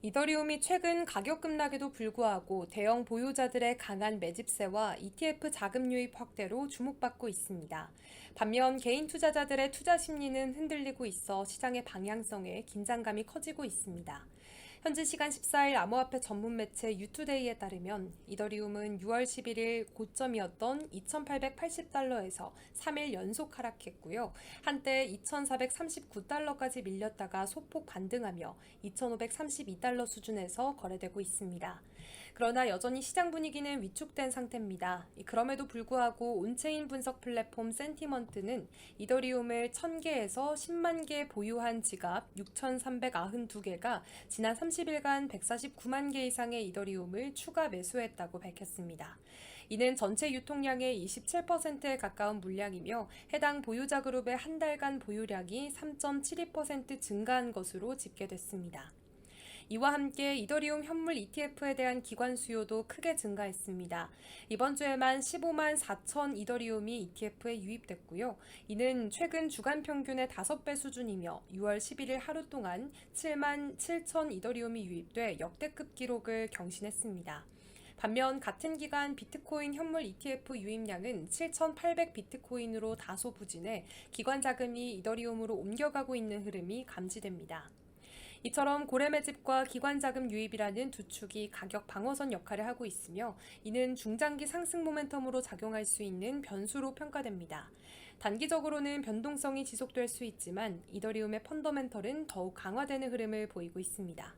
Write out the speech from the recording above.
이더리움이 최근 가격 급락에도 불구하고 대형 보유자들의 강한 매집세와 ETF 자금 유입 확대로 주목받고 있습니다. 반면 개인 투자자들의 투자 심리는 흔들리고 있어 시장의 방향성에 긴장감이 커지고 있습니다. 현지 시간 14일 암호화폐 전문 매체 유투데이에 따르면 이더리움은 6월 11일 고점이었던 2,880달러에서 3일 연속 하락했고요. 한때 2,439달러까지 밀렸다가 소폭 반등하며 2,532달러 수준에서 거래되고 있습니다. 그러나 여전히 시장 분위기는 위축된 상태입니다. 그럼에도 불구하고 온체인 분석 플랫폼 센티먼트는 이더리움을 1000개에서 10만 개 보유한 지갑 6,392개가 지난 30일간 149만 개 이상의 이더리움을 추가 매수했다고 밝혔습니다. 이는 전체 유통량의 27%에 가까운 물량이며 해당 보유자 그룹의 한 달간 보유량이 3.72% 증가한 것으로 집계됐습니다. 이와 함께 이더리움 현물 ETF에 대한 기관 수요도 크게 증가했습니다. 이번 주에만 15만 4천 이더리움이 ETF에 유입됐고요. 이는 최근 주간 평균의 5배 수준이며 6월 11일 하루 동안 7만 7천 이더리움이 유입돼 역대급 기록을 경신했습니다. 반면 같은 기간 비트코인 현물 ETF 유입량은 7,800 비트코인으로 다소 부진해 기관 자금이 이더리움으로 옮겨가고 있는 흐름이 감지됩니다. 이처럼 고래 매집과 기관 자금 유입이라는 두 축이 가격 방어선 역할을 하고 있으며 이는 중장기 상승 모멘텀으로 작용할 수 있는 변수로 평가됩니다. 단기적으로는 변동성이 지속될 수 있지만 이더리움의 펀더멘털은 더욱 강화되는 흐름을 보이고 있습니다.